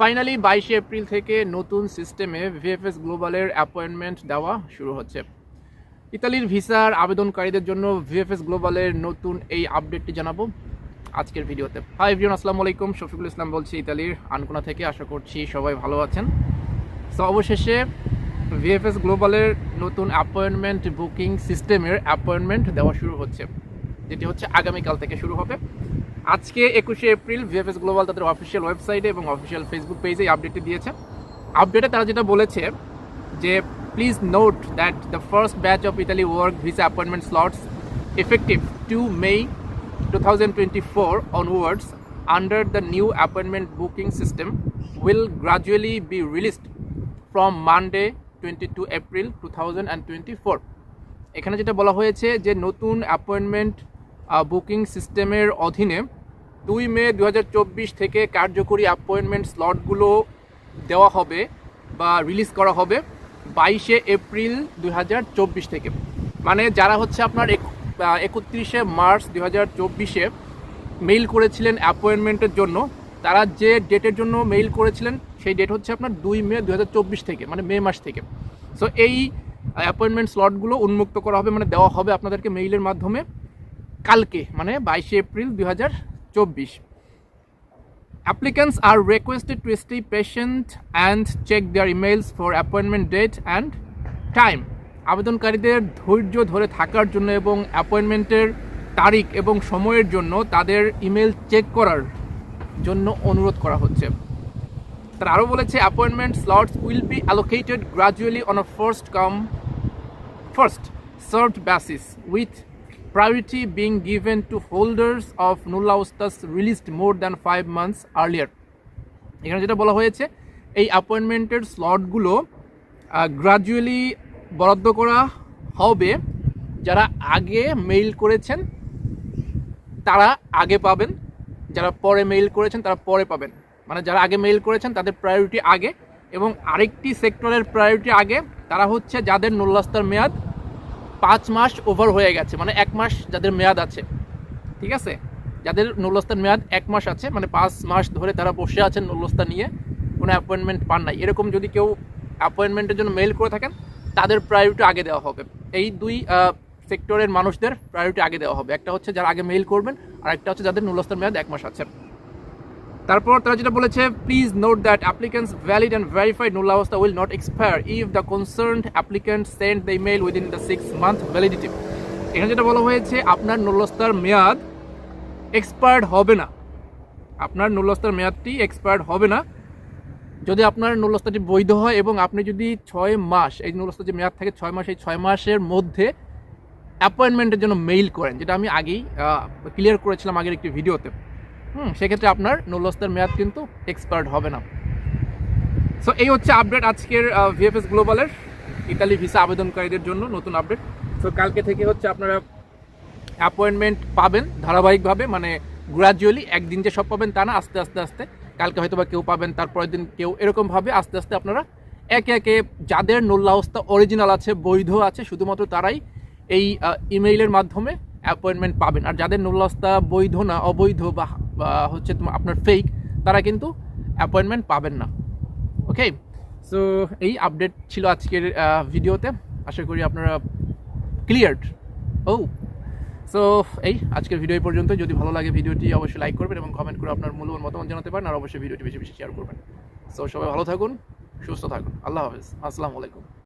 Finally বাইশে April থেকে নতুন সিস্টেমে ভিএফএস গ্লোবালের অ্যাপয়েন্টমেন্ট দেওয়া শুরু হচ্ছে। ইতালির ভিসার আবেদনকারীদের জন্য ভিএফএস গ্লোবালের নতুন এই আপডেটটি জানাব আজকের ভিডিওতে। হাই এভরিওন আসসালামু আলাইকুম। শফিকুল ইসলাম বলছি, ইতালির আনকোনা থেকে। আশা করছি সবাই ভালো আছেন। সো অবশেষে ভিএফএস গ্লোবালের নতুন অ্যাপয়েন্টমেন্ট বুকিং সিস্টেমের অ্যাপয়েন্টমেন্ট দেওয়া শুরু হচ্ছে, যেটি হচ্ছে আগামীকাল থেকে শুরু হবে। আজকে একুশে এপ্রিল ভিএফএস গ্লোবাল তাদের অফিসিয়াল ওয়েবসাইটে এবং অফিসিয়াল ফেসবুক পেজে আপডেটটি দিয়েছে। আপডেটে তারা যেটা বলেছে যে please note that the first batch of Italy work visa appointment slots effective 2 May 2024 onwards under the new appointment booking system will gradually be released from Monday 22 April 2024 এখানে যেটা বলা হয়েছে যে, নতুন অ্যাপয়েন্টমেন্ট বুকিং সিস্টেমের অধীনে দুই মে দু হাজার চব্বিশ থেকে কার্যকরী অ্যাপয়েন্টমেন্ট স্লটগুলো দেওয়া হবে বা রিলিজ করা হবে বাইশে এপ্রিল দু হাজার চব্বিশ থেকে। মানে যারা হচ্ছে আপনার একত্রিশে মার্চ দু হাজার চব্বিশে মেইল করেছিলেন অ্যাপয়েন্টমেন্টের জন্য, তারা যে ডেটের জন্য মেইল করেছিলেন, সেই ডেট হচ্ছে আপনার দুই মে দু হাজার চব্বিশ থেকে মানে মে মাস থেকে। সো এই অ্যাপয়েন্টমেন্ট স্লটগুলো উন্মুক্ত করা হবে মানে দেওয়া হবে আপনাদেরকে মেইলের মাধ্যমে কালকে মানে বাইশে এপ্রিল দু হাজার চব্বিশ Applicants are requested to stay patient and check their emails for appointment date and time. আবেদনকারীদের ধৈর্য ধরে থাকার জন্য এবং অ্যাপয়েন্টমেন্টের তারিখ এবং সময়ের জন্য তাদের ইমেল চেক করার জন্য অনুরোধ করা হচ্ছে তারা আরও বলেছে appointment slots will be allocated gradually on a first come first served basis with priority being given to holders of nulla ustas released more than five months earlier. এখানে যেটা বলা হয়েছে, এই অ্যাপয়েন্টমেন্টের স্লটগুলো গ্রাজুয়ালি বরাদ্দ করা হবে। যারা আগে মেইল করেছেন, তারা আগে পাবেন। যারা পরে মেইল করেছেন, তারা পরে পাবেন। মানে যারা আগে মেইল করেছেন, তাদের প্রায়োরিটি আগে। এবং আরেকটি সেক্টরের প্রায়োরিটি আগে, তারা হচ্ছে যাদের নোল্লাস্তার মেয়াদ পাঁচ মাস ওভার হয়ে গেছে মানে এক মাস যাদের মেয়াদ আছে, ঠিক আছে? যাদের নোল্লাস্তার মেয়াদ এক মাস আছে মানে পাঁচ মাস ধরে তারা বসে আছেন নোল্লাস্তা নিয়ে, কোনো অ্যাপয়েন্টমেন্ট পান নাই। এরকম যদি কেউ অ্যাপয়েন্টমেন্টের জন্য মেইল করে থাকেন, তাদের প্রায়োরিটি আগে দেওয়া হবে। এই দুই সেক্টরের মানুষদের প্রায়োরিটি আগে দেওয়া হবে। একটা হচ্ছে যারা আগে মেইল করবেন, আর একটা হচ্ছে যাদের নুলস্তার মেয়াদ এক মাস আছে। তারপর তারা যেটা বলেছে please note that applicants valid and verified নুলাবস্থা will not expire if the concern applicant send the email within the six month validity এখানে যেটা বলা হয়েছে, আপনার নুলস্তার মেয়াদ এক্সপায়ার্ড হবে না। আপনার নুলস্তার মেয়াদটি এক্সপায়ার্ড হবে না। যদি আপনার নুলস্তাটি বৈধ হয় এবং আপনি যদি ছয় মাস, এই নুলস্তার যে মেয়াদ থাকে ছয় মাস, এই ছয় মাসের মধ্যে অ্যাপয়েন্টমেন্টের জন্য মেইল করেন, যেটা আমি আগেই ক্লিয়ার করেছিলাম আগের একটি ভিডিওতে হুম, সেক্ষেত্রে আপনার নুলস্তার মেয়াদ কিন্তু এক্সপায়ার্ড হবে না। সো এই হচ্ছে আপডেট আজকের ভিএফএস গ্লোবালের ইতালি ভিসা আবেদনকারীদের জন্য নতুন আপডেট সো কালকে থেকে হচ্ছে আপনারা অ্যাপয়েন্টমেন্ট পাবেন ধারাবাহিকভাবে মানে গ্রাজুয়ালি একদিন যে সব পাবেন তা না, আস্তে আস্তে আস্তে। কালকে হয়তো বা কেউ পাবেন, তারপরের দিন কেউ এরকমভাবে আস্তে আস্তে আপনারা একে একে যাদের নোল্লাহস্তা অরিজিনাল আছে, বৈধ আছে, শুধুমাত্র তারাই এই ইমেইলের মাধ্যমে অ্যাপয়েন্টমেন্ট পাবেন। আর যাদের নোল্লাহস্তা বৈধ না, অবৈধ বা হচ্ছে আপনার ফেক তারা কিন্তু অ্যাপয়েন্টমেন্ট পাবেন না। ওকে সো এই আপডেট ছিল আজকের ভিডিওতে আশা করি আপনারা ক্লিয়ার্ড ও! সো এই আজকের ভিডিও পর্যন্ত। যদি ভালো লাগে ভিডিওটি অবশ্যই লাইক করবেন এবং কমেন্ট করে আপনার মূল্যবান মতামত জানাতে পারেন। আর অবশ্যই ভিডিওটি বেশি বেশি শেয়ার করবেন। সো সবাই ভালো থাকুন, সুস্থ থাকুন। আল্লাহ হাফেজ। আসসালামু আলাইকুম।